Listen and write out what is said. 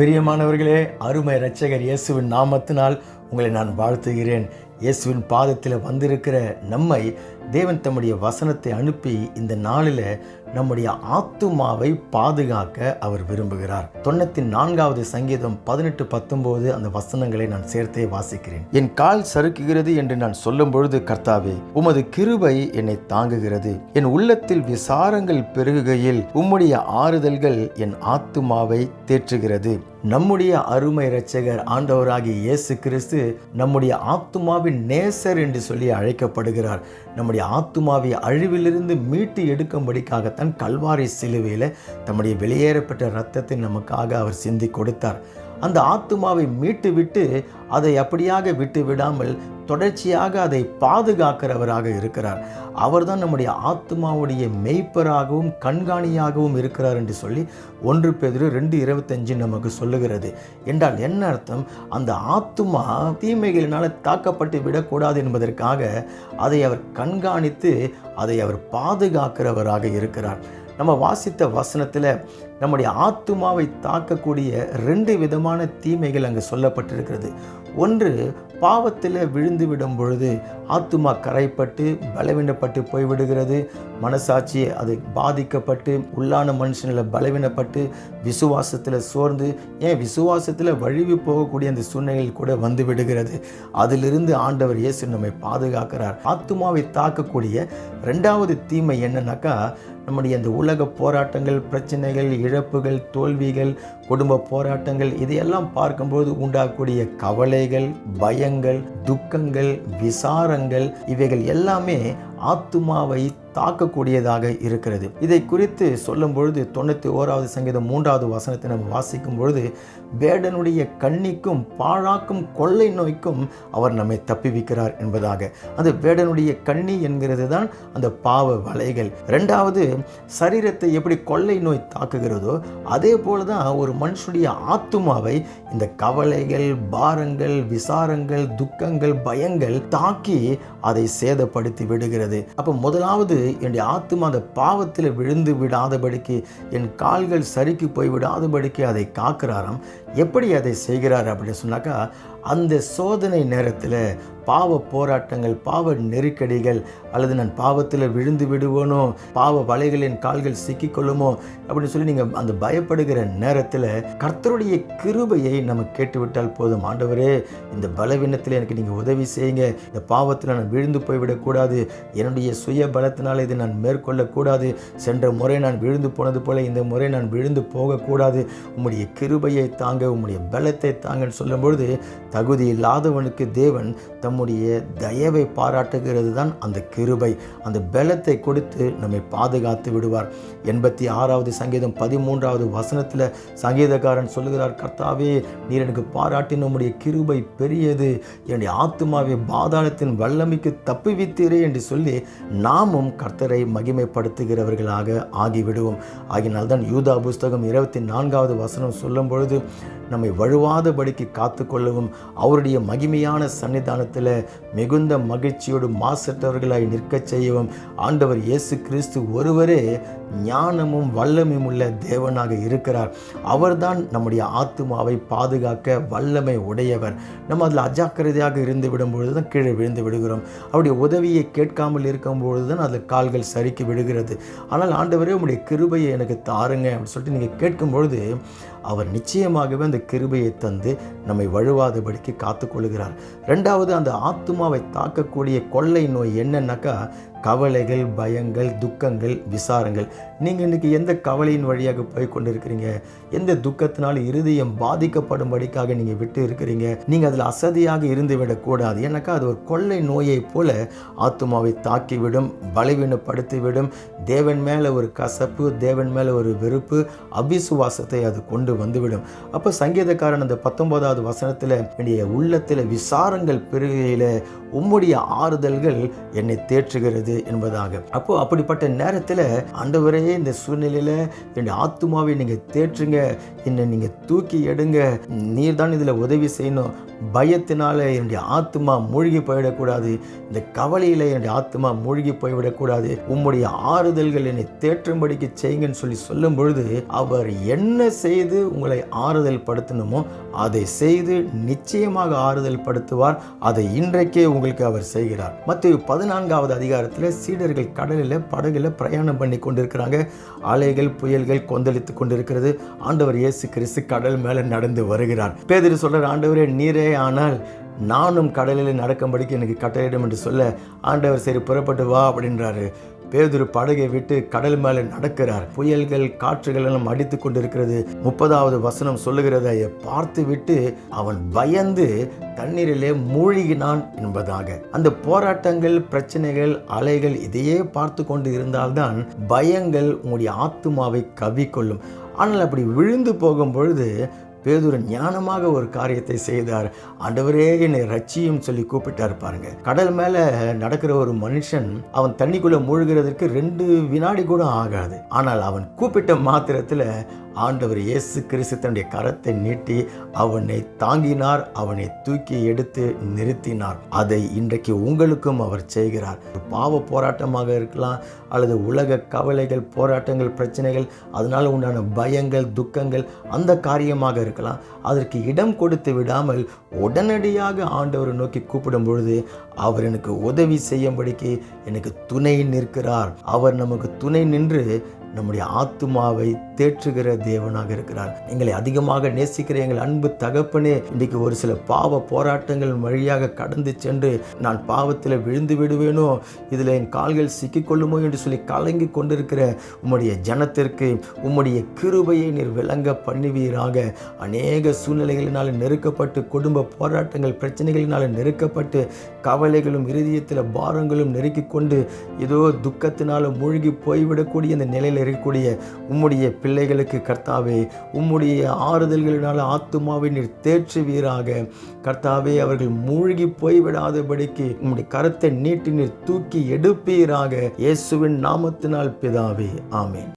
பிரியமானவர்களே அருமை இரட்சகர் இயேசுவின் நாமத்தினால் உங்களை நான் வாழ்த்துகிறேன். இயேசுவின் பாதத்தில் வந்திருக்கிற நம்மை தேவன் தம்முடைய வசனத்தை அனுப்பி இந்த நாளில் நம்முடைய ஆத்துமாவை பாதுகாக்க அவர் விரும்புகிறார். தொண்ணூத்தி நான்காவது சங்கீதம் பதினெட்டு பத்தொன்பது அந்த வசனங்களை நான் சேர்த்தே வாசிக்கிறேன். என் கால் சறுக்குகிறது என்று நான் சொல்லும் பொழுது கர்த்தாவே உமது கிருபை என்னை தாங்குகிறது. என் உள்ளத்தில் விசாரங்கள் பெருகுகையில் உம்முடைய ஆறுதல்கள் என் ஆத்துமாவை தேற்றுகிறது. நம்முடைய அருமை இரட்சகர் ஆண்டவராகிய இயேசு கிறிஸ்து நம்முடைய ஆத்துமாவின் நேசர் என்று சொல்லி அழைக்கப்படுகிறார். நம்முடைய ஆத்துமாவை அழிவிலிருந்து மீட்டு எடுக்கும்படிக்காகத்தான் கல்வாரி சிலுவையில் தம்முடைய வெளியேறப்பட்ட இரத்தத்தை நமக்காக அவர் சிந்தி கொடுத்தார். அந்த ஆத்துமாவை மீட்டு விட்டு அதை அப்படியாக விட்டு விடாமல் தொடர்ச்சியாக அதை பாதுகாக்கிறவராக இருக்கிறார். அவர்தான் நம்முடைய ஆத்மாவுடைய மெய்ப்பராகவும் கண்காணியாகவும் இருக்கிறார் என்று சொல்லி ஒன்று பேதிரு ரெண்டு இருபத்தஞ்சு நமக்கு சொல்லுகிறது. என்றால் என்ன அர்த்தம்? அந்த ஆத்துமா தீமைகளினால் தாக்கப்பட்டு விடக்கூடாது என்பதற்காக அதை அவர் கண்காணித்து அதை அவர் பாதுகாக்கிறவராக இருக்கிறார். நம்ம வாசித்த வசனத்தில் நம்முடைய ஆத்துமாவை தாக்கக்கூடிய ரெண்டு விதமான தீமைகள் அங்கு சொல்லப்பட்டிருக்கிறது. ஒன்று பாவத்தில் விழுந்து விடும் பொழுது ஆத்துமா கரைப்பட்டு பலவீனப்பட்டு போய்விடுகிறது. மனசாட்சி அது பாதிக்கப்பட்டு உள்ளான மனுஷனில் பலவீனப்பட்டு விசுவாசத்தில் சோர்ந்து ஏன் விசுவாசத்தில் வழிவு போகக்கூடிய அந்த சூழ்நிலையில் கூட வந்து விடுகிறது. அதிலிருந்து ஆண்டவர் இயேசு நம்மை பாதுகாக்கிறார். ஆத்துமாவை தாக்கக்கூடிய ரெண்டாவது தீமை என்னன்னாக்கா நம்முடைய இந்த உலக போராட்டங்கள் பிரச்சனைகள் இழப்புகள் தோல்விகள் குடும்ப போராட்டங்கள் இதையெல்லாம் பார்க்கும்போது உண்டாகக்கூடிய கவலைகள் பயங்கள் துக்கங்கள் விசாரங்கள் இவைகள் எல்லாமே ஆத்துமாவை தாக்கக்கூடியதாக இருக்கிறது. இதை குறித்து சொல்லும் பொழுது தொண்ணூற்றி ஓராவது சங்கீதம் மூன்றாவது வசனத்தை நம்ம வாசிக்கும் பொழுது வேடனுடைய கண்ணிக்கும் பாழாக்கும் கொள்ளை நோய்க்கும் அவர் நம்மை தப்பிவிக்கிறார் என்பதாக. அந்த பேடனுடைய கண்ணி என்கிறது தான் அந்த பாவ வலைகள். ரெண்டாவது சரீரத்தை எப்படி கொள்ளை நோய் தாக்குகிறதோ அதே போல தான் ஒரு மனுஷனுடைய ஆத்துமாவை இந்த கவலைகள் பாரங்கள் விசாரங்கள் துக்கங்கள் பயங்கள் தாக்கி அதை சேதப்படுத்தி விடுகிறது. அப்போ முதலாவது என்னுடைய ஆத்துமா அந்த பாவத்தில் விழுந்து விடாதபடிக்கு என் கால்கள் சறுக்கி போய் விடாதபடிக்கு அதை காக்கிறாராம். எப்படி அதை செய்கிறார் அப்படின்னு சொன்னாக்கா அந்த சோதனை நேரத்தில் பாவ போராட்டங்கள் பாவ நெருக்கடிகள் அல்லது நான் பாவத்தில் விழுந்து விடுவேனோ பாவ வலைகளின் கால்கள் சிக்கிக்கொள்ளுமோ அப்படின்னு சொல்லி நீங்கள் அந்த பயப்படுகிற நேரத்தில் கர்த்தருடைய கிருபையை நம்ம கேட்டுவிட்டால் போதும். ஆண்டவரே இந்த பலவீனத்தில் எனக்கு நீங்கள் உதவி செய்யுங்க. இந்த பாவத்தில் நான் விழுந்து போய்விடக்கூடாது. என்னுடைய சுய பலத்தினால் இதை நான் மேற்கொள்ளக்கூடாது. சென்ற முறை நான் விழுந்து போனது போல இந்த முறை நான் விழுந்து போகக்கூடாது. உம்முடைய கிருபையை தாங்க உம்முடைய பலத்தை தாங்கன்னு சொல்லும்பொழுது தகுதி இல்லாதவனுக்கு தேவன் தம்முடைய தயவை பாராட்டுகிறது தான் அந்த கிருபை. அந்த பலத்தை கொடுத்து நம்மை பாதுகாத்து விடுவார். எண்பத்தி ஆறாவது சங்கீதம் பதிமூன்றாவது வசனத்தில் சங்கீதக்காரன் சொல்லுகிறார் கர்த்தாவே நீர் எனக்கு பாராட்டின உம்முடைய கிருபை பெரியது. என்னுடைய ஆத்மாவை பாதாளத்தின் வல்லமைக்கு தப்புவித்தீரே என்று சொல்லி நாமும் கர்த்தரை மகிமைப்படுத்துகிறவர்களாக ஆகிவிடுவோம். ஆகினால்தான் யூதா புஸ்தகம் இருபத்தி நான்காவது வசனம் சொல்லும் பொழுது நம்மை வழுவாதபடிக்கு காத்துக்கொள்ளவும் அவருடைய மகிமையான சன்னிதானத்தில் மிகுந்த மகிழ்ச்சியோடு மாசற்றவர்களாய் நிற்கச் செய்யவும் ஆண்டவர் இயேசு கிறிஸ்து ஒருவரே ஞானமும் வல்லமையும் உள்ள தேவனாக இருக்கிறார். அவர்தான் நம்முடைய ஆத்துமாவை பாதுகாக்க வல்லமை உடையவர். நம்ம அதில் அஜாக்கிரதையாக இருந்து விடும்பொழுது தான் கீழே விழுந்து விடுகிறோம். அவருடைய உதவியை கேட்காமல் இருக்கும்பொழுது தான் அதில் கால்கள் சறுக்கி விடுகிறது. ஆனால் ஆண்டவரே உங்களுடைய கிருபையை எனக்கு தாருங்க அப்படின்னு சொல்லிட்டு நீங்கள் கேட்கும்பொழுது அவர் நிச்சயமாகவே அந்த கிருபையை தந்து நம்மை வழுவாதபடிக்கு காத்துக்கொள்கிறார். ரெண்டாவது அந்த ஆத்துமாவை தாக்கக்கூடிய கொள்ளை நோய் என்னன்னாக்கா கவலைகள் பயங்கள் துக்கங்கள் விசாரங்கள். நீங்கள் இன்றைக்கி எந்த கவலையின் வழியாக போய் கொண்டிருக்கிறீங்க? எந்த துக்கத்தினால் இருதயம் பாதிக்கப்படும்படிக்காக நீங்கள் விட்டு இருக்கிறீங்க? நீங்கள் அதில் அசதியாக இருந்து விடக்கூடாது ஏன்னாக்கா அது ஒரு கொள்ளை நோயைப் போல ஆத்துமாவை தாக்கிவிடும் பலவீனப்படுத்திவிடும். தேவன் மேலே ஒரு கசப்பு தேவன் மேலே ஒரு வெறுப்பு அபிசுவாசத்தை அது கொண்டு வந்துவிடும். அப்போ சங்கீதக்காரன் அந்த பத்தொன்பதாவது வசனத்தில் என்னுடைய உள்ளத்தில் விசாரங்கள் பெருகையில் உம்முடைய ஆறுதல்கள் என்னை தேற்றுகிறது. என்பதாக. அப்போ அப்படிப்பட்ட நேரத்தில் ஆண்டவரே இந்த சூழ்நிலையில் என்னுடைய ஆத்துமாவை நீங்கள் தேற்றுங்க. என்னை நீங்கள் தூக்கி எடுங்க. நீர் தான் இதில் உதவி செய்யணும். பயத்தினால் என்னுடைய ஆத்மா மூழ்கி போயிடக்கூடாது. இந்த கவலையில் என்னுடைய ஆத்மா மூழ்கி போய்விடக்கூடாது. உம்முடைய ஆறுதல்கள் என்னை தேற்றும்படிக்கு செய்யுங்கன்னு சொல்லி சொல்லும் பொழுது அவர் என்ன செய்து உங்களை ஆறுதல் படுத்தணுமோ அதை செய்து நிச்சயமாக ஆறுதல் படுத்துவார். அதை இன்றைக்கே உங்களுக்கு அவர் செய்கிறார். மற்ற பதினான்காவது அதிகாரத்தில் சீடர்கள் கடலில் படகுல பிரயாணம் பண்ணி கொண்டிருக்கிறாங்க. அலைகள் புயல்கள் கொந்தளித்து கொண்டிருக்கிறது. ஆண்டவர் இயேசு கிறிஸ்து கடல் மேலே நடந்து வருகிறார். பேதிரி சொல்றார் ஆண்டவரே நீரே ஆனால் நானும் கடலில் நடக்கும்படிக்கு எனக்கு கட்டளையிடும் என்று சொல்ல ஆண்டவர் சரி புறப்பட்டு வா அப்படின்றாரு. பேதுரு படகை விட்டு கடல் மேலே நடக்கிறார். புயல்கள் காற்றுகள் எல்லாம் அடித்து கொண்டிருக்கிறது. முப்பதாவது வசனம் சொல்லுகிறதை பார்த்து விட்டு அவன் பயந்து தண்ணீரிலே மூழ்கினான் என்பதாக. அந்த போராட்டங்கள் பிரச்சனைகள் அலைகள் இதையே பார்த்து கொண்டு இருந்தால்தான் பயங்கள் உங்களுடைய ஆத்துமாவை கவிக்கொள்ளும். ஆனால் அப்படி விழுந்து போகும் பொழுது பேதுரு ஞானமாக ஒரு காரியத்தை செய்தார். ஆண்டவரே என்னை ரட்சியும் சொல்லி கூப்பிட்டார் பாருங்க. கடல் மேல நடக்கிற ஒரு மனுஷன் அவன் தண்ணிக்குள்ள மூழ்கிறதுக்கு ரெண்டு வினாடி கூட ஆகாது. ஆனால் அவன் கூப்பிட்ட மாத்திரத்தில் ஆண்டவர் இயேசு கிறிஸ்து தன்னுடைய கரத்தை நீட்டி அவனை தாங்கினார் அவனை தூக்கி எடுத்து நிறுத்தினார். அதை இன்றைக்கு உங்களுக்கும் அவர் செய்கிறார். பாவ போராட்டமாக இருக்கலாம் அல்லது உலக கவலைகள் போராட்டங்கள் பிரச்சனைகள் அதனால் உண்டான பயங்கள் துக்கங்கள் அந்த காரியமாக இருக்கலாம். அதற்கு இடம் கொடுத்து விடாமல் உடனடியாக ஆண்டவரை நோக்கி கூப்பிடும் பொழுது அவர் எனக்கு உதவி செய்யும்படிக்கு எனக்கு துணை நிற்கிறார். அவர் நமக்கு துணை நின்று நம்முடைய ஆத்துமாவை தேற்றுகிற தேவனாக இருக்கிறார். எங்களை அதிகமாக நேசிக்கிற எங்கள் அன்பு தகப்பனே இன்றைக்கு ஒரு சில பாவ போராட்டங்கள் வழியாக கடந்து சென்று நான் பாவத்தில் விழுந்து விடுவேனோ இதில் என் கால்கள் சிக்கிக்கொள்ளுமோ என்று சொல்லி கலங்கி கொண்டிருக்கிற உம்முடைய ஜனத்திற்கு உம்முடைய கிருபையை நீர் விளங்க பண்ணுவீராக. அநேக சூழ்நிலைகளினால் நெருக்கப்பட்டு குடும்ப போராட்டங்கள் பிரச்சனைகளினால் நெருக்கப்பட்டு கவலைகளும் இருதயத்தில் பாரங்களும் நெருக்கி கொண்டு ஏதோ துக்கத்தினால் மூழ்கி போய்விடக்கூடிய இந்த நிலையில் இருக்கக்கூடிய உம்முடைய பிள்ளைகளுக்கு கர்த்தாவே உம்முடைய ஆறுதல்களினால் ஆத்துமாவை நீர் தேற்றுவீராக. கர்த்தாவே அவர்கள் மூழ்கி போய்விடாதபடிக்கு உம்முடைய கரத்தை நீட்டி நீர் தூக்கி எடுப்பீராக. இயேசுவின் நாமத்தினால் பிதாவே ஆமேன்.